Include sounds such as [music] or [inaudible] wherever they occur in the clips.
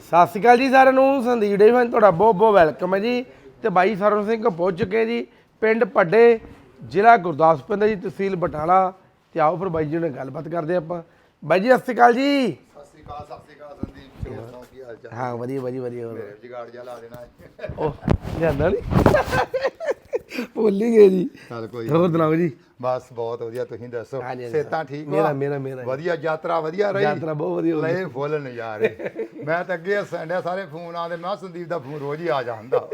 ਸਤਿ ਸ਼੍ਰੀ ਅਕਾਲ ਜੀ ਸਾਰਿਆਂ ਨੂੰ ਸੰਦੀਪ ਡੇ ਫਨ ਤੁਹਾਡਾ ਬਹੁਤ ਬਹੁਤ ਵੈਲਕਮ ਹੈ ਜੀ। ਤੇ ਬਾਈ ਸਰਵਨ ਸਿੰਘ ਪਹੁੰਚ ਚੁੱਕੇ ਜੀ ਪਿੰਡ ਪੱਡੇ ਜ਼ਿਲ੍ਹਾ ਗੁਰਦਾਸਪੁਰ ਦਾ ਜੀ ਤਹਿਸੀਲ ਬਟਾਲਾ। ਤੇ ਆਓ ਫਿਰ ਬਾਈ ਜੀ ਨਾਲ ਗੱਲਬਾਤ ਕਰਦੇ ਆਪਾਂ। ਬਾਈ ਜੀ ਸਤਿ ਸ਼੍ਰੀ ਅਕਾਲ ਜੀ। ਸਤਿ ਸ੍ਰੀ ਅਕਾਲ ਸਤਿ ਸ੍ਰੀ ਅਕਾਲ ਸੰਦੀਪ ਕੀ ਹਾਲ ਚਾਲ? ਹਾਂ ਵਧੀਆ ਵਧੀਆ ਵਧੀਆ। ਹੋਰ। ਮੇਰੇ ਜਗਾੜ ਜਾ ਲਾ ਦੇਣਾ। ਉਹ ਲਿਆਂਦਾ ਨਹੀਂ ਭੁੱਲ ਹੀ ਗਏ ਜੀ ਚੱਲ ਕੋਈ ਹੋਰ ਸੁਣਾਓ ਜੀ ਬਸ ਬਹੁਤ ਵਧੀਆ ਤੁਸੀਂ ਦੱਸੋ ਹਾਂਜੀ, ਹਾਂਜੀ। ਸੇਤਾਂ ਠੀਕ? ਮੇਰਾ- ਮੇਰਾ- ਮੇਰਾ। ਵਧੀਆ ਯਾਤਰਾ ਵਧੀਆ ਰਹੀ ਯਾਤਰਾ ਬਹੁਤ ਵਧੀਆ ਹੋਈ। ਲੈ ਫੁੱਲ ਨਜ਼ਾਰੇ ਮੈਂ ਤਾਂ ਅੱਗੇ ਸੰਡਿਆ ਸਾਰੇ ਫੋਨ ਆਉਂਦੇ ਮੈਂ ਕਿਹਾ ਸੰਦੀਪ ਦਾ ਫੋਨ ਰੋਜ਼ ਹੀ ਆ ਜਾਂਦਾ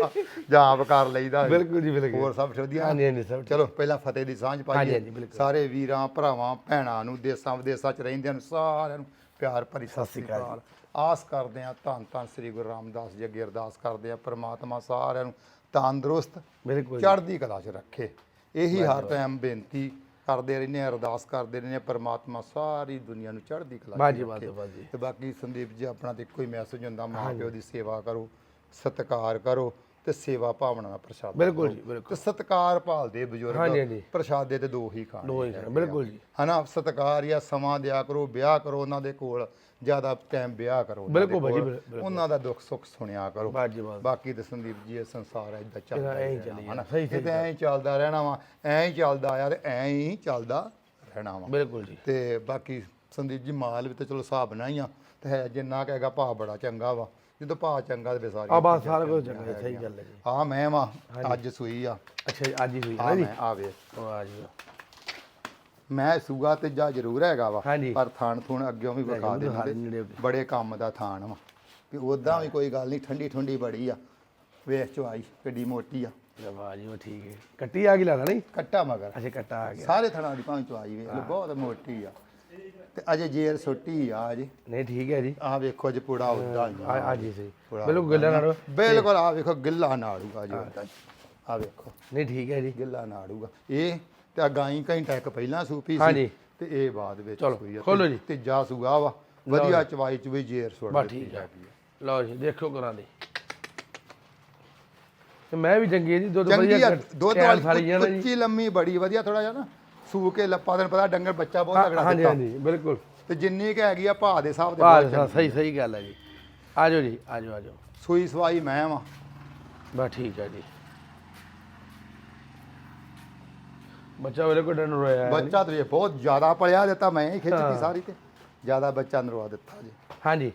ਜਾਂ ਆਪ ਕਰ ਲਈਦਾ ਬਿਲਕੁਲ ਜੀ, ਬਿਲਕੁਲ। ਹੋਰ ਸਭ ਵਧੀਆ ਹਾਂਜੀ, ਹਾਂਜੀ, ਸਭ ਠੀਕ। ਚਲੋ ਪਹਿਲਾਂ ਫਤਿਹ ਦੀ ਸਾਂਝ ਹਾਂਜੀ, ਪਾਈਏ ਹਾਂਜੀ, ਬਿਲਕੁਲ। ਸਾਰੇ ਵੀਰਾਂ ਭਰਾਵਾਂ ਭੈਣਾਂ ਨੂੰ ਦੇਸਾਂ ਵਿਦੇਸਾਂ ਚ ਰਹਿੰਦਿਆਂ ਨੂੰ ਸਾਰਿਆਂ ਨੂੰ ਪਿਆਰ ਭਰੀ ਸਤਿ ਸ੍ਰੀ ਅਕਾਲ ਆਸ ਕਰਦੇ ਆ ਧੰਨ ਧੰਨ ਸ੍ਰੀ ਗੁਰੂ ਰਾਮਦਾਸ ਜੀ ਅੱਗੇ ਅਰਦਾਸ ਕਰਦੇ ਆ ਪ੍ਰਮਾਤਮਾ ਸਾਰਿਆਂ ਨੂੰ ਤੰਦਰੁਸਤ ਬਿਲਕੁਲ। ਚੜ੍ਹਦੀ ਕਲਾ 'ਚ ਰੱਖੇ। ਇਹੀ ਹਰ ਟਾਈਮ ਬੇਨਤੀ ਕਰਦੇ ਰਹਿੰਦੇ ਆ ਅਰਦਾਸ ਕਰਦੇ ਰਹਿੰਦੇ ਆ ਪ੍ਰਮਾਤਮਾ ਸਾਰੀ ਦੁਨੀਆ ਨੂੰ ਚੜ੍ਹਦੀ ਕਲਾ 'ਚ ਬਾਜੀ। ਬਾਜੀ ਬਾਜੀ। ਤੇ ਬਾਕੀ ਸੰਦੀਪ ਜੀ ਆਪਣਾ ਤੇ ਇੱਕੋ ਹੀ ਮੈਸੇਜ ਹੁੰਦਾ ਮਾਂ ਪਿਓ ਦੀ ਸੇਵਾ ਕਰੋ ਸਤਿਕਾਰ ਕਰੋ ਤੇ ਸੇਵਾ ਭਾਵਨਾ ਨਾਲ ਪ੍ਰਸ਼ਾਦ ਬਿਲਕੁਲ ਜੀ ਬਿਲਕੁਲ। ਤੇ ਸਤਿਕਾਰ ਭਾਲਦੇ ਬਜ਼ੁਰਗ। ਪ੍ਰਸ਼ਾਦੇ ਤੇ ਦੋ ਹੀ ਖਾਣੇ ਦੋ ਹੀ ਖਾਣੇ, ਬਿਲਕੁਲ ਜੀ। ਹਨਾ ਸਤਿਕਾਰ ਜਾਂ ਸਮਾਂ ਦਿਆ ਕਰੋ ਵਿਆਹ ਕਰੋ ਉਹਨਾਂ ਦੇ ਕੋਲ। ਜ਼ਿਆਦਾ ਟਾਈਮ ਵਿਆਹ ਕਰੋ ਉਹਨਾਂ ਦੇ ਬਿਲਕੁਲ ਭਾਜੀ, ਕੋਲ। ਬਿਲਕੁਲ। ਉਹਨਾਂ ਦਾ ਦੁੱਖ ਸੁੱਖ ਸੁਣਿਆ ਕਰੋ। ਬਾਕੀ ਤੇ ਸੰਦੀਪ ਜੀ ਇਹ ਸੰਸਾਰ ਐ ਚੱਲਦਾ ਐਂ ਹੀ ਹੀ ਚੱਲੀ ਰਹਿਣਾ, ਜਾਣਾ, ਹਨਾ? ਸਹੀ- ਇਹ ਤੇ ਐਂ ਹੀ ਚੱਲਦਾ ਰਹਿਣਾ ਵਾ ਐਂ ਹੀ ਚੱਲਦਾ ਆ ਤੇ ਐਂ ਹੀ ਚੱਲਦਾ ਰਹਿਣਾ ਵਾ। ਬਿਲਕੁਲ ਜੀ। ਤੇ ਬਾਕੀ ਸੰਦੀਪ ਜੀ ਮਾਲ ਵੀ ਤੇ ਚਲੋ ਹਿਸਾਬ ਨਾਲ ਹੀ ਆ ਤੇ ਹੈ ਜਿੰਨਾ ਕੁ ਹੈਗਾ ਭਾਅ ਬੜਾ ਚੰਗਾ ਵਾ। ਜਦੋਂ ਭਾਅ ਚੰਗਾ ਤੇ ਸਾਰੀ ਆ ਬਸ ਸਾਰਾ ਕੁਝ ਚੰਗਾ ਸਹੀ ਗੱਲ ਹੈ ਜੀ। ਆ ਮੈਂ ਵਾ ਅੱਜ ਸੂਈ ਆ। ਅੱਛਾ ਜੀ, ਅੱਜ ਹੀ ਹੋਈ ਆ ਹੈ ਜੀ? ਮੈਂ ਵਾਹ ਜੀ ਵਾਹ। ਮੈਂ ਸੂਗਾ ਤੇ ਜਾ ਜ਼ਰੂਰ ਹੈਗਾ ਵਾ ਹਾਂਜੀ। ਪਰ ਥਾਣ ਥੂਣ ਅੱਗਿਓਂ ਵੀ ਵਿਖਾ ਦਿਖਾ। ਬੜੇ ਕੰਮ ਦਾ ਥਾਣ ਵਾ। ਵੀ ਉਦਾਂ ਵੀ ਕੋਈ ਗੱਲ ਨਹੀਂ ਠੰਡੀ ਠੰਡੀ ਬੜੀ ਆ। ਵੇਖ ਚਵਾਈ ਕਿੱਡੀ ਮੋਟੀ ਆ। ਵਾਹ ਜੀ ਵਾਹ ਠੀਕ ਹੈ। ਕੱਟੀ ਆ ਗਈ ਲੱਗਦਾ ਨਹੀਂ? ਕੱਟਾ ਮਗਰ। ਅੱਛਾ ਕੱਟਾ ਆ ਗਿਆ। ਸਾਰੇ ਥਣਾਂ ਦੀ ਭਾਵੇਂ ਚਵਾਈ ਵੇਖ ਲਓ ਬਹੁਤ ਮੋਟੀ ਆ। ਤੇ ਅਜੇ ਜੇਰ ਸੁੱਟੀ ਆ ਅਜੇ। ਨਹੀਂ ਠੀਕ ਹੈ ਜੀ। ਆ ਵੇਖੋ ਜੇ ਪੂੜਾ ਉਦਾਂ ਹੀ ਆ। ਆ ਜੀ ਸਹੀ। ਪੂਰਾ ਬਿਲਕੁਲ ਗੱਲਾਂ ਨਾਲ ਬਿਲਕੁਲ ਆ ਵੇਖੋ ਗਿੱਲਾ ਨਾੜੂਗਾ ਜੀ ਉਦਾਂ ਹੀ। ਆ ਵੇਖੋ। ਨਹੀਂ ਠੀਕ ਹੈ ਜੀ। ਗਿੱਲਾ ਨਾੜੂਗਾ ਇਹ ਤੇ ਆ ਗਾਈ ਘੰਟਾ ਇੱਕ ਪਹਿਲਾਂ ਸੂਪੀ ਹਾਂਜੀ। ਸੀ ਤੇ ਇਹ ਬਾਅਦ ਵਿੱਚ ਚਲੋ, ਸੂਈ ਆ। ਖੋਲੋ ਜੀ। ਸੂਗਾ ਵਾ ਵਧੀਆ ਚਵਾਈ ਚ ਵੀ ਜੇਰ ਸੁੱਟ ਬਸ ਠੀਕ ਹੈ। ਲਓ ਜੀ ਦੇਖੋ ਕਰਾਂ ਦੀ ਤੇ ਮੈਂ ਵੀ ਚੰਗੀ ਹੈ ਜੀ ਦੁੱਧ ਚੰਗੀ ਆ ਦੁੱਧ ਟਾਈਮ ਸਾਰੀ ਵਾਲੀ ਜਾਣਾ ਜੀ ਉੱਚੀ ਲੰਮੀ ਬੜੀ ਵਧੀਆ ਥੋੜਾ ਜਿਹਾ ਨਾ ਸੂ ਕੇ ਲੱਪਾ ਦਿਨ ਪਤਾ ਡੰਗਰ ਬੱਚਾ ਬਹੁਤ ਤਗੜਾ ਹਾਂਜੀ ਦਿੱਤਾ ਹਾਂਜੀ ਬਿਲਕੁਲ ਤੇ ਜਿੰਨੀ ਕ ਹੈਗੀ ਆ ਭਾਅ ਦੇ ਹਿਸਾਬ ਦੇ ਬਹੁਤ ਚੰਗੀ। ਸਹੀ ਸਹੀ ਗੱਲ ਹੈ ਜੀ ਆ ਜਾਓ ਜੀ ਆ ਜਾਓ ਆ ਜਾਓ ਸੂਈ ਸਵਾਈ ਮੈਂ ਵਾ ਬਸ ਠੀਕ ਹੈ ਜੀ ਬੱਚਾ ਵੇਲੇ ਕੋਈ ਡਨ ਰੋਇਆ ਹੈ। ਬੱਚਾ ਤੇ ਬਹੁਤ ਜ਼ਿਆਦਾ ਪਲਿਆ ਦਿੱਤਾ ਮੈਂ ਹੀ ਖਿੱਚਤੀ ਸਾਰੀ ਤੇ। ਜ਼ਿਆਦਾ ਬੱਚਾ ਨਰਵਾ ਦਿੱਤਾ ਜੀ। ਹਾਂਜੀ।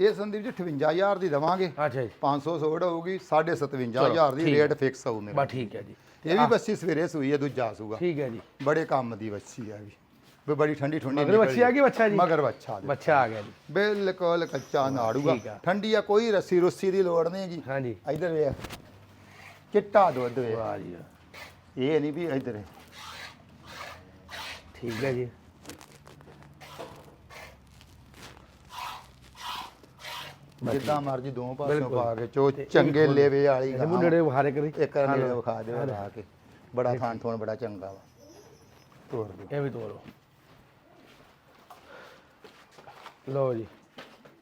ਇਹ ਸੰਦੀਪ ਜੀ 58000 ਦੀ ਦਵਾਂਗੇ। ਅੱਛਾ ਜੀ। 500 ਸੋੜ ਹੋਊਗੀ 57500 ਦੀ ਰੇਟ ਫਿਕਸ ਹੋਊ ਮੇਰਾ ਬਸ ਠੀਕ ਹੈ ਜੀ। ਇਹ ਵੀ ਬੱਚੀ ਸਵੇਰੇ ਸੂਈ ਹੈ ਦੂਜਾ ਸੂਗਾ। ਠੀਕ ਹੈ ਜੀ। ਬੜੇ ਕੰਮ ਦੀ ਬੱਚੀ ਹੈ ਵੀ। ਵੀ ਬੜੀ ਠੰਡੀ ਠੰਡੀ ਮਗਰ ਬੱਚੀ ਆ ਗਈ ਬੱਚਾ ਜੀ? ਮਗਰ ਬੱਚਾ ਬੱਚਾ ਆ ਗਿਆ ਜੀ। ਬਿਲਕੁਲ ਕੱਚਾ ਨਾੜੂਗਾ। ਆ। ਠੰਡੀ ਆ ਕੋਈ ਰੱਸੀ ਰੁੱਸੀ ਦੀ ਲੋੜ ਨਹੀਂ ਜੀ। ਹਾਂਜੀ ਇਧਰ ਵੇਖ। ਚਿੱਟਾ ਦੁੱਧ ਵੇਖ। ਵਾਹ ਜੀ। ਇਹ ਨਹੀਂ ਵੀ ਇਧਰ। ਠੀਕ ਹੈ ਜੀ। ਜਿੱਦਾਂ ਮਰਜ਼ੀ ਦੋ ਪਾਸਿਓਂ ਬਿਲਕੁਲ। ਪਾ ਕੇ ਚੋ ਚੰਗੇ ਲੇਵੇ ਵਾਲੀ ਇਹ ਗਾਂ ਮੁੰਡੇ ਹਾਰੇ ਕਰੀ। ਇੱਕ ਨੇ ਵਿਖਾ ਦਿਓ ਲਾ ਕੇ। ਬੜਾ ਥਾਣ ਥੋਣ ਬੜਾ ਚੰਗਾ ਵਾ। ਤੋਰ ਦਿਓ। ਇਹ ਵੀ ਤੋੜੋ ਲਓ। ਜੀ।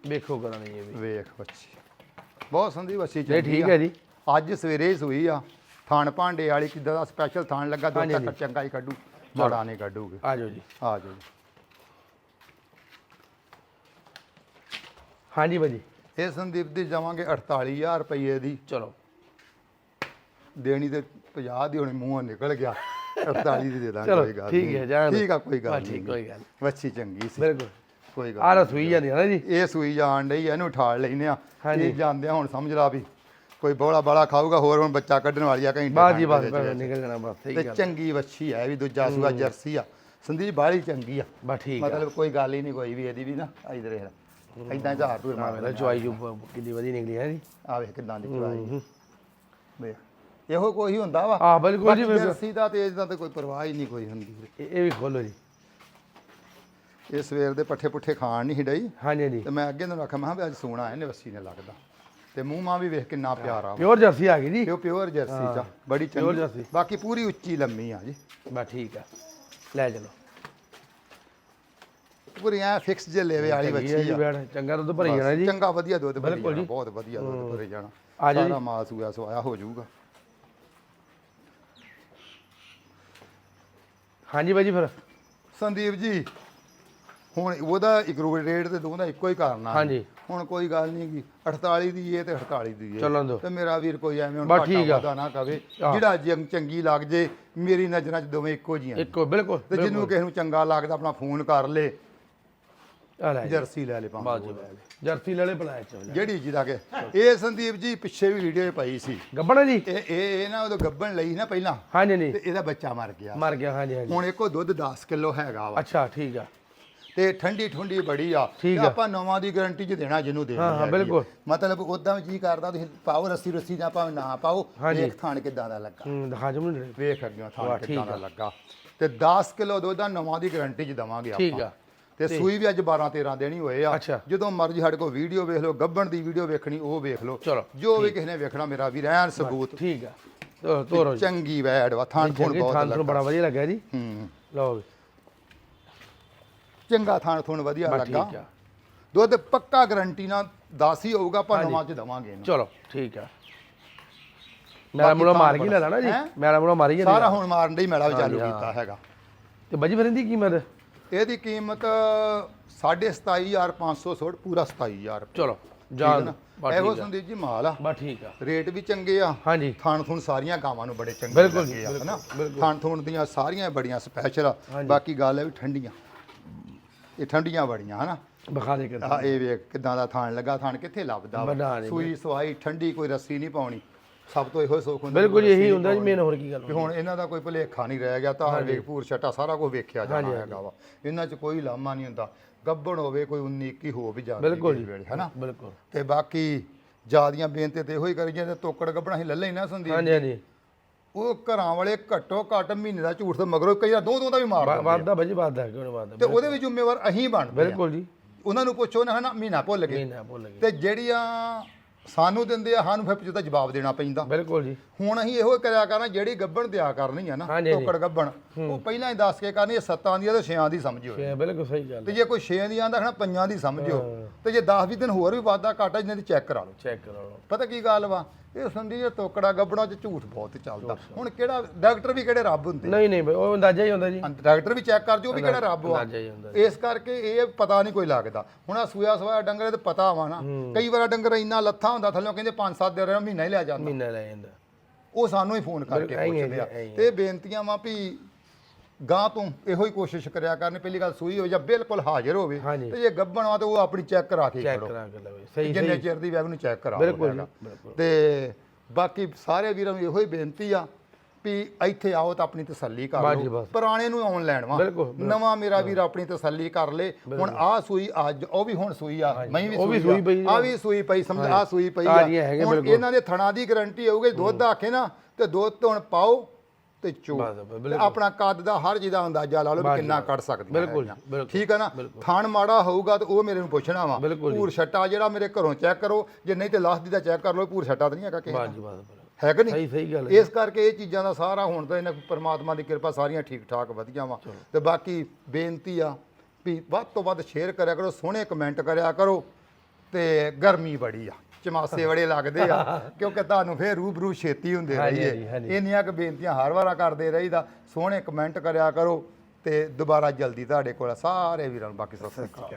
ਵੇਖੋ ਕਰਾਂ ਇਹ ਵੀ। ਵੇਖ ਬੱਚੀ। ਬਹੁਤ ਸੰਦੀ ਬੱਚੀ ਇਹ ਚੰਗੀ ਠੀਕ। ਹੈ ਜੀ। ਅੱਜ ਸਵੇਰੇ ਹੀ ਸੂਈ ਆ। ਥਾਣ ਭਾਂਡੇ ਵਾਲੀ ਕਿੱਦਾਂ ਦਾ ਸਪੈਸ਼ਲ ਥਾਣ ਲੱਗਾ ਦੋ ਹਾਂਜੀ। ਚੰਗਾ ਹੀ ਕੱਢੂ। ਮਾੜਾ ਨਹੀਂ ਕੱਢੂਗੇ। ਆ ਜਾਓ ਜੀ। ਆ ਜਾਓ ਜੀ। ਹਾਂਜੀ ਭਾਜੀ। ਇਹ ਸੰਦੀਪ ਦੀ ਜਾਵਾਂਗੇ 48000 ਰੁਪਏ ਦੀ। ਚਲੋ। ਦੇਣੀ ਤੇ 50 ਦੀ ਹੋਣੀ ਮੂੰਹੋਂ ਨਿਕਲ ਗਿਆ। [laughs] 48 ਦੀ ਦੇ ਦਾਂਗੇ ਕੋਈ ਗੱਲ ਠੀਕ। ਹੈ, ਦਿਓ। ਠੀਕ ਆ ਕੋਈ ਗੱਲ ਨਹੀਂ ਠੀਕ, ਕੋਈ ਗੱਲ। ਵੱਛੀ ਚੰਗੀ ਸੀ। ਬਿਲਕੁਲ। ਕੋਈ ਗੱਲ ਆ ਰਸੋਈ ਜਾਂਦੀ ਹੈ ਨਾ ਜੀ। ਇਹ ਸੂਈ ਜਾਣ ਡਈ ਇਹਨੂੰ ਉਠਾਲ ਲੈਨੇ ਆ। ਇਹ ਜਾਂਦੇ ਹੁਣ ਸਮਝ ਲਾ ਵੀ। ਕੋਈ ਬੋਲਾ ਬਾਲਾ ਖਾਊਗਾ ਹੋਰ ਹੁਣ ਬੱਚਾ ਕੱਢਣ ਵਾਲੀ ਆ ਘੰਟੇ ਬਾਸ ਜੀ ਬਸ ਦੇ। ਨਿਕਲ ਜਾਣਾ ਬਸ ਸਹੀ ਤੇ ਚੰਗੀ ਵੱਛੀ ਹੈ ਵੀ ਦੂਜਾ ਸੂਆ ਜਰਸੀ ਆ। ਸੰਦੀਪ ਬਾਹਲੀ ਚੰਗੀ ਆ। ਬਸ ਠੀਕ ਹੈ ਮਤਲਬ ਕੋਈ ਗੱਲ ਹੀ ਨਹੀਂ ਕੋਈ ਵੀ ਇਹਦੀ ਵੀ ਨਾ ਇਧਰ ਇਹ ਇਦਾਂ ਝਾੜ ਤੂੰ ਮਾਰ ਚੁਆਈ ਜੋ ਕਿੰਨੀ ਵਧੀਆ ਨਿਕਲੀ ਹੈ ਜੀ ਆ ਵੇਖ ਕਿਦਾਂ ਦੀ ਵੇਖ ਇਹੋ ਕੋਈ ਹੁੰਦਾ ਵਾ। ਆ ਬਿਲਕੁਲ ਜੀ। ਜਰਸੀ ਦਾ ਤੇ ਇਹਦਾ ਤੇ ਕੋਈ ਪਰਵਾਹ ਹੀ ਨਹੀਂ ਕੋਈ ਹੁੰਦੀ ਇਹ ਵੀ ਖੋਲੋ ਜੀ। ਇਹ ਸਵੇਰ ਦੇ ਪੱਠੇ ਪੁੱਠੇ ਖਾਣ ਨਹੀਂ ਡਈ। ਹਾਂਜੀ ਹਾਂਜੀ। ਤੇ ਮੈਂ ਅੱਗੇ ਨੂੰ ਆਖਿਆ ਮੈਂ ਕਿਹਾ ਅੱਜ ਸੋਣਾ ਇਹਨੇ ਵੱਸੀ ਨੇ ਲੱਗਦਾ। ਤੇ ਮੂੰਹ ਮਾਂ ਵੀ ਵੇਖ ਕਿੰਨਾ ਪਿਆਰਾ ਪਿਓਰ ਜਰਸੀ ਆ ਗਈ ਜੀ। ਪਿਓ ਪਿਓਰ ਜਰਸੀ ਚ ਬੜੀ Pure ਚੰਗੀ। ਜਰਸੀ। ਬਾਕੀ ਪੂਰੀ ਉੱਚੀ ਲੰਮੀ ਆ ਜੀ। ਬਸ ਠੀਕ ਆ। ਲੈ ਚਲੋ। ਪੂਰੀ ਐ ਫਿਕਸ ਜੇ ਲੇਵੇ ਵਾਲੀ ਚੰਗੀ ਹੈ ਬੱਚੀ ਜੀ ਆ। ਬੈਠ ਚੰਗਾ ਦੁੱਧ ਭਰੀ ਜਾਣਾ ਜੀ। ਚੰਗਾ ਵਧੀਆ ਦੁੱਧ ਭਰੀ ਬਿਲਕੁਲ ਜਾਣਾ ਜੀ। ਬਹੁਤ ਵਧੀਆ ਦੁੱਧ ਭਰੀ ਜਾਣਾ। ਆ ਜਾਓ ਜੀ। ਸਾਰਾ ਮਾਲ ਸੂਆ ਸਵਾਇਆ ਹੋ ਜਾਊਗਾ। ਹਾਂਜੀ ਬਾਈ ਜੀ ਫਿਰ। ਸੰਦੀਪ ਜੀ। ਹੁਣ ਉਹਦਾ ਇੱਕ ਰੇਟ ਤੇ ਦੋਵਾਂ ਦਾ ਇੱਕੋ ਹੀ ਕਾਰਨ ਆ। ਹਾਂਜੀ। ਹੁਣ ਕੋਈ ਗੱਲ ਨਹੀਂ ਗੀ 48 ਦੀ ਏ ਤੇ 48 ਦੀ ਏ। ਚੱਲਣ ਦਿਓ। ਤੇ ਮੇਰਾ ਵੀਰ ਕੋਈ ਐਵੇਂ ਹੁਣ ਘਾਟਾ। ਵਾਧਾ ਨਾ ਕਵੇ। ਜਿਹੜਾ ਜੰਗ ਚੰਗੀ ਲੱਗ ਜੇ ਮੇਰੀ ਨਜ਼ਰਾਂ 'ਚ ਦੋਵੇਂ ਇੱਕੋ ਜੀਆਂ। ਇੱਕੋ ਬਿਲਕੁਲ ਤੇ ਜਿਹਨੂੰ ਕਿਸੇ ਨੂੰ ਚੰਗਾ ਲੱਗਦਾ ਆਪਣਾ ਫੋਨ ਕਰ ਲੇ ਜੀ। ਜਰਸੀ ਲੈ ਲੇ ਭਾਵੇਂ ਜਰਸੀ ਲੈ ਲੈ ਪਲਾਇਆ ਚ ਜਿਹੜੀ ਜਿਹਦਾ ਕਿ ਇਹ ਸੰਦੀਪ ਜੀ ਪਿੱਛੇ ਵੀ ਵੀਡੀਓ ਪਈ ਸੀ। ਗੱਬਣਾ ਜੀ? ਇਹ ਇਹ ਨਾ ਉਦੋਂ ਗੱਬਣ ਲਈ ਨਾ ਪਹਿਲਾਂ। ਹਾਂਜੀ ਨਹੀਂ ਤੇ ਇਹਦਾ ਬੱਚਾ ਮਰ ਗਿਆ। ਮਰ ਗਿਆ ਹਾਂਜੀ ਹਾਂਜੀ। ਹੁਣ ਇੱਕੋ ਦੁੱਧ 10 ਕਿਲੋ ਹੈਗਾ ਵਾ। ਅੱਛਾ ਠੀਕ ਆ। ਤੇ ਠੰਡੀ ਠੰਡੀ ਬੜੀ ਆ। ਠੀਕ ਤੇ। ਆਪਾਂ ਨਵਾਂ ਦੀ ਗਾਰੰਟੀ ਚ ਦੇਣਾ ਜਿਹਨੂੰ ਦੇਣਾ ਹਾਂ। ਬਿਲਕੁਲ। ਮਤਲਬ ਉਦਾਂ ਵੀ ਜੀ ਕਰਦਾ ਤੁਸੀਂ ਪਾਓ ਰੱਸੀ ਰੱਸੀ ਜਾਂ ਭਾਵੇਂ ਨਾ ਪਾਓ। ਵੇਖ ਥਾਣ ਕਿਦਾਂ ਦਾ ਲੱਗਾ। ਹੂੰ ਦਿਖਾ ਜਮ ਨਹੀਂ। ਵੇਖ ਅੱਗੇ ਥਾਣ ਕਿਦਾਂ ਠੀਕ ਦਾ। ਲੱਗਾ। ਤੇ 10 ਕਿਲੋ ਦੁੱਧ ਦਾ ਨਵਾਂ ਦੀ ਗਾਰੰਟੀ ਚ ਦਵਾਂਗੇ ਠੀਕ ਆਪਾਂ ਆ। ਤੇ ਸੂਈ ਵੀ ਅੱਜ 12 13 ਦੇਣੀ ਹੋਏ ਆ। ਜਦੋਂ ਮਰਜ਼ੀ ਸਾਡੇ ਕੋਲ ਵੀਡੀਓ ਵੇਖ ਲਓ ਗੱਬਣ ਦੀ ਵੀਡੀਓ ਵੇਖਣੀ ਉਹ ਵੇਖ ਲਓ। ਜੋ ਵੀ ਕਿਸੇ ਨੇ ਵੇਖਣਾ ਮੇਰਾ ਵੀਰ ਐਨ ਸਬੂਤ। ਠੀਕ ਆ। ਤੋਰੋ ਚੰਗੀ ਵੈੜ ਵਾ ਥਾਣ ਥੁਣ ਬਹੁਤ ਬੜਾ ਵਧੀਆ ਲੱਗਿਆ ਜੀ। ਹੂੰ। ਲਓ ਵੀ, ਚੰਗਾ ਥਾਣ ਥੁਣ ਵਧੀਆ ਬਸ ਲੱਗਾ। ਆ। ਦੁੱਧ ਪੱਕਾ ਗਾਰੰਟੀ ਨਾਲ 10 ਹੀ ਹੋਊਗਾ ਆਪਾਂ। ਨਵਾਂ ਚ ਦਵਾਂਗੇ ਇਹਨੂੰ। ਚਲੋ ਠੀਕ ਆ। ਮੇਰਾ ਮੁੰਡਾ ਮਾਰ ਕੇ ਲੈ ਲੈਣਾ ਜੀ। ਹੈਂ? ਮੇਰਾ ਮੁੰਡਾ ਮਾਰੀ ਜਾਂਦੀ ਸਾਰਾ ਹੁਣ ਮਾਰਨ ਦੀ ਮੇਲਾ ਵੀ ਚਾਲੂ ਕੀਤਾ ਹੈਗਾ। ਤੇ ਬਾਜੀ ਫਿਰ ਇਹਦੀ ਕੀਮਤ? ਇਹਦੀ ਕੀਮਤ 27500 ਸੋੜ ਪੂਰਾ 27000 ਚਲੋ ਠੀਕ ਹੈ ਜਾਨ ਬਸ ਇਹੋ ਠੀਕ ਆ। ਸੰਦੀਪ ਜੀ ਮਾਲ ਆ। ਬਸ ਠੀਕ ਆ। ਰੇਟ ਵੀ ਚੰਗੇ ਆ। ਹਾਂਜੀ। ਥਾਣ ਥੁਣ ਸਾਰੀਆਂ ਗਾਵਾਂ ਨੂੰ ਬੜੇ ਚੰਗੇ ਬਿਲਕੁਲ ਜੀ, ਲੱਗੇ ਆ ਹਨਾ। ਥਾਣ ਥੁਣ ਦੀਆਂ ਸਾਰੀਆਂ ਬੜੀਆਂ ਸਪੈਸ਼ਲ ਆ। ਬਾਕੀ ਗੱਲ ਹੈ ਵੀ ਠੰਡੀਆਂ। ਇਹ ਠੰਡੀਆਂ ਬੜੀਆਂ ਹਨਾ? ਬਖਾ ਦੇ ਆ ਇਹ ਵੇਖ ਕਿਦਾਂ ਦਾ ਥਾਣ ਲੱਗਾ ਥਾਣ ਕਿੱਥੇ ਲੱਭਦਾ ਵਾ? ਬਣਾ ਨਹੀਂ ਸੂਈ ਸਵਾਈ ਠੰਡੀ ਕੋਈ ਰੱਸੀ ਨਹੀਂ ਪਾਉਣੀ। ਸਭ ਤੋਂ ਇਹੋ ਸੁੱਖ ਹੁੰਦਾ ਬਿਲਕੁਲ ਇਹੀ ਹੁੰਦਾ ਜੀ ਮੇਨ ਹੋਰ ਕੀ ਗੱਲ ਵੀ ਹੁਣ ਇਹਨਾਂ ਦਾ ਕੋਈ ਭੁਲੇਖਾ ਨਹੀਂ ਰਹਿ ਗਿਆ ਤਾਂ ਵੇਖ ਪੂਰ ਛਟਾ ਸਾਰਾ ਕੁਝ ਵੇਖਿਆ ਜਾਣਾ ਹੈਗਾ ਵਾ। ਇਹਨਾਂ 'ਚ ਕੋਈ ਲਾਮਾ ਨਹੀਂ ਹੁੰਦਾ। ਗੱਬੜ ਹੋਵੇ ਕੋਈ 19 21 ਹੋ ਵੀ ਜਾਂਦੀ ਬਿਲਕੁਲ ਜੀ। ਵੇਲੇ ਹਨਾ? ਬਿਲਕੁਲ। ਤੇ ਬਾਕੀ ਜਿਆਦੀਆਂ ਬੇਨਤੀ ਤੇ ਇਹੋ ਹੀ ਕਰੀ ਜਾਂਦੇ ਤੋਕੜ ਗੱਬਣਾ ਹੀ ਲੱਲੇ ਨਾ ਸੰਦੀਪ ਹਾਂਜੀ ਹਾਂਜੀ। ਉਹ ਘਰਾਂ ਵਾਲੇ ਘੱਟੋ ਘੱਟ ਮਹੀਨੇ ਦਾ ਝੂਠ ਤੇ ਮਗਰੋਂ ਕਈ ਵਾਰ ਦੋ ਦੋ ਦਾ ਵੀ ਮਾਰ ਦਿੰਦੇ ਆ। ਵਾਦਾ ਬਾਜੀ ਵਾਦਾ ਕਿਉਂ ਨਹੀਂ ਵਾਦਾ ਤੇ ਉਹਦੇ ਵੀ ਜ਼ਿੰਮੇਵਾਰ ਅਹੀਂ ਬਣਦੇ ਆ। ਬਿਲਕੁਲ ਜੀ। ਉਹਨਾਂ ਨੂੰ ਪੁੱਛੋ ਨਾ ਹਨਾ ਮਹੀਨਾ ਭੁੱਲ ਗਏ। ਨਹੀਂ ਨਾ ਭੁੱਲ ਗਏ। ਤੇ ਜਿਹੜੀਆਂ ਸਾਨੂੰ ਦਿੰਦੇ ਆ ਸਾਨੂੰ ਫਿਰ ਪਿੱਛੇ ਤਾਂ ਜਵਾਬ ਦੇਣਾ ਪੈਂਦਾ। ਬਿਲਕੁਲ ਜੀ। ਹੁਣ ਅਸੀਂ ਇਹੋ ਕਰਿਆ ਕਰਨਾ ਜਿਹੜੀ ਗੱਬਣ ਦਿਆ ਕਰਨੀ ਆ ਨਾ ਹਾਂਜੀ, ਹਾਂਜੀ। ਟੋਕੜ ਗੱਬਣ ਉਹ ਪਹਿਲਾਂ ਹੀ ਦੱਸ ਕੇ ਕਰਨੀ ਇਹ ਸੱਤਾਂ ਦੀ ਆ ਤੇ ਛਿਆਂ ਦੀ ਸਮਝਿਓ ਇਹ ਬਿਲਕੁਲ ਸਹੀ ਗੱਲ ਤੇ ਜੇ ਕੋਈ ਛੇ ਦੀ ਆਂਦਾ ਖਣਾ ਪੰਜਾਂ ਦੀ ਸਮਝਿਓ ਤੇ ਜੇ 10 20 ਦਿਨ ਹੋਰ ਵੀ ਵਾਧਾ ਘਾਟਾ ਜਿਹਨਾਂ ਦੀ ਚੈੱਕ ਕਰਾ ਲਓ। ਚੈੱਕ ਕਰੋ ਪਤਾ ਕੀ ਗੱਲ ਵਾ? ਇਹ ਸੰਦੀ ਜੇ ਤੋਕੜਾ ਗੱਬਣਾ ਚ ਝੂਠ ਬਹੁਤ ਚੱਲਦਾ। ਹੁਣ ਕਿਹੜਾ ਡਾਕਟਰ ਵੀ ਕਿਹੜੇ ਰੱਬ ਹੁੰਦੇ? ਨਹੀਂ ਨਹੀਂ ਬਈ, ਉਹ ਅੰਦਾਜ਼ਾ ਹੀ ਹੁੰਦਾ ਜੀ। ਡਾਕਟਰ ਵੀ ਚੈੱਕ ਕਰ ਜੋ ਵੀ ਕਿਹੜਾ ਰੱਬ ਵਾ ਅੰਦਾਜ਼ਾ ਹੀ ਹੁੰਦਾ ਇਸ ਕਰਕੇ ਇਹ ਪਤਾ ਨਹੀਂ ਕੋਈ ਲੱਗਦਾ। ਹੁਣ ਆ ਸੂਆ ਸਵਾਇਆ ਡੰਗਰ ਤੇ ਪਤਾ ਵਾ ਨਾ। ਕਈ ਵਾਰ ਡੰਗਰ ਇੰਨਾ ਲੱਥਾ ਹੁੰਦਾ ਥੱਲੇ ਕਹਿੰਦੇ 5-7 ਦਿਨ ਮਹੀਨਾ ਹੀ ਲਿਆ ਜਾਂਦਾ। ਮਹੀਨਾ ਲੈ ਜਾਂਦਾ। ਉਹ ਸਾਨੂੰ ਹੀ ਫੋਨ ਕਰਕੇ ਪੁੱਛਦੇ ਆ। ਤੇ ਬੇਨਤੀਆਂ ਵਾ ਵੀ ਗਾਂ ਤੋਂ ਇਹੋ ਹੀ ਕੋਸ਼ਿਸ਼ ਕਰਿਆ ਕਰਨ ਪਹਿਲੀ ਗੱਲ ਸੂਈ ਹੋ ਜਾਂ ਬਿਲਕੁਲ ਹਾਜ਼ਰ ਹੋਵੇ ਹਾਂਜੀ। ਤੇ ਜੇ ਗੱਬਣ ਵਾ ਤੇ ਉਹ ਆਪਣੀ ਚੈੱਕ ਕਰਾ ਕੇ ਚੈੱਕ ਕਰੋ। ਕਰਾ ਕੇ ਲਵੇ। ਸਹੀ ਜਿੰਨੇ ਸਹੀ। ਚਿਰ ਦੀ ਵੈਬ ਨੂੰ ਚੈੱਕ ਕਰਾ ਬਿਲਕੁਲ ਹੈਗਾ। ਜੀ, ਬਿਲਕੁਲ। ਤੇ ਬਾਕੀ ਸਾਰੇ ਵੀਰਾਂ ਨੂੰ ਇਹੋ ਹੀ ਬੇਨਤੀ ਆ ਵੀ ਇੱਥੇ ਆਓ ਤਾਂ ਆਪਣੀ ਤਸੱਲੀ ਕਰ ਬਸ ਜੀ, ਲਓ। ਬਸ। ਪੁਰਾਣੇ ਨੂੰ ਆਉਣ ਲੈਣ ਵਾ। ਬਿਲਕੁਲ, ਬਿਲਕੁਲ। ਨਵਾਂ ਮੇਰਾ ਵੀਰ ਆਪਣੀ ਤਸੱਲੀ ਕਰ ਲੇ। ਹੁਣ ਆ ਸੂਈ ਅੱਜ ਉਹ ਵੀ ਹੁਣ ਸੂਈ ਆ ਮੈਂ ਵੀ ਉਹ ਵੀ ਸੂਈ ਪਈ ਆ। ਵੀ ਸੂਈ ਪਈ ਸਮਝ ਆ ਸੂਈ ਪਈ ਆ। ਤਾਜ਼ੀਆਂ ਹੈਗੀਆਂ ਹੁਣ ਬਿਲਕੁਲ। ਇਹਨਾਂ ਦੇ ਥਣਾ ਦੀ ਗਾਰੰਟੀ ਹੋਊਗੀ ਦੁੱਧ ਆਖੇ ਨਾ ਤੇ ਦੁੱਧ ਤੋਂ ਹੁਣ ਪਾਓ। ਤੇ ਚੋ। ਆਪਣਾ ਕੱਦ ਦਾ ਹਰ ਜਿਹਦਾ ਅੰਦਾਜ਼ਾ ਲਾ ਲਓ ਵੀ ਕਿੰਨਾ ਕੱਢ ਸਕਦੀ ਬਿਲਕੁਲ, ਠੀਕ ਹੈ ਨਾ? ਥਣ ਮਾੜਾ ਹੋਊਗਾ ਤੇ ਉਹ ਮੇਰੇ ਨੂੰ ਪੁੱਛਣਾ ਵਾ। ਪੂਰ ਛੱਟਾ ਜਿਹੜਾ ਮੇਰੇ ਘਰੋਂ ਚੈੱਕ ਕਰੋ ਜੇ ਨਹੀਂ ਤੇ ਲਾਸਟ ਦੀ ਦਾ ਚੈੱਕ ਕਰ ਲਓ ਪੂਰ ਛੱਟਾ ਤਾਂ ਨਹੀਂ ਹੈਗਾ ਕਿਸੇ ਹੈ ਕਿ ਨਹੀਂ? ਸਹੀ ਸਹੀ ਗੱਲ ਇਸ ਕਰਕੇ ਇਹ ਚੀਜ਼ਾਂ ਦਾ ਸਾਰਾ ਹੁਣ ਤਾਂ ਇਹਨਾਂ ਪਰਮਾਤਮਾ ਦੀ ਕਿਰਪਾ ਸਾਰੀਆਂ ਠੀਕ ਠਾਕ ਵਧੀਆ ਵਾ। ਤੇ ਬਾਕੀ ਬੇਨਤੀ ਆ ਵੀ ਵੱਧ ਤੋਂ ਵੱਧ ਸ਼ੇਅਰ ਕਰਿਆ ਕਰੋ ਸੋਹਣੇ ਕਮੈਂਟ ਕਰਿਆ ਕਰੋ ਤੇ ਗਰਮੀ ਬੜੀ ਆ। ਚਮਾਸੇ ਬੜੇ ਲੱਗਦੇ ਆ। [laughs] ਕਿਉਂਕਿ ਤੁਹਾਨੂੰ ਫੇਰ ਰੂਬਰੂ ਛੇਤੀ ਹੁੰਦੇ ਹਾਂਜੀ, ਰਹੀਏ। ਹਾਂਜੀ। ਇੰਨੀਆਂ ਕੁ ਬੇਨਤੀਆਂ ਹਰ ਵਾਰਾ ਕਰਦੇ ਰਹੀਦਾ। ਸੋਹਣੇ ਕਮੈਂਟ ਕਰਿਆ ਕਰੋ ਤੇ ਦੁਬਾਰਾ ਜਲਦੀ ਤੁਹਾਡੇ ਕੋਲ ਆ। ਸਾਰੇ ਵੀਰਾਂ ਨੂੰ ਬਾਕੀ ਸਤਿ ਸ੍ਰੀ ਅਕਾਲ।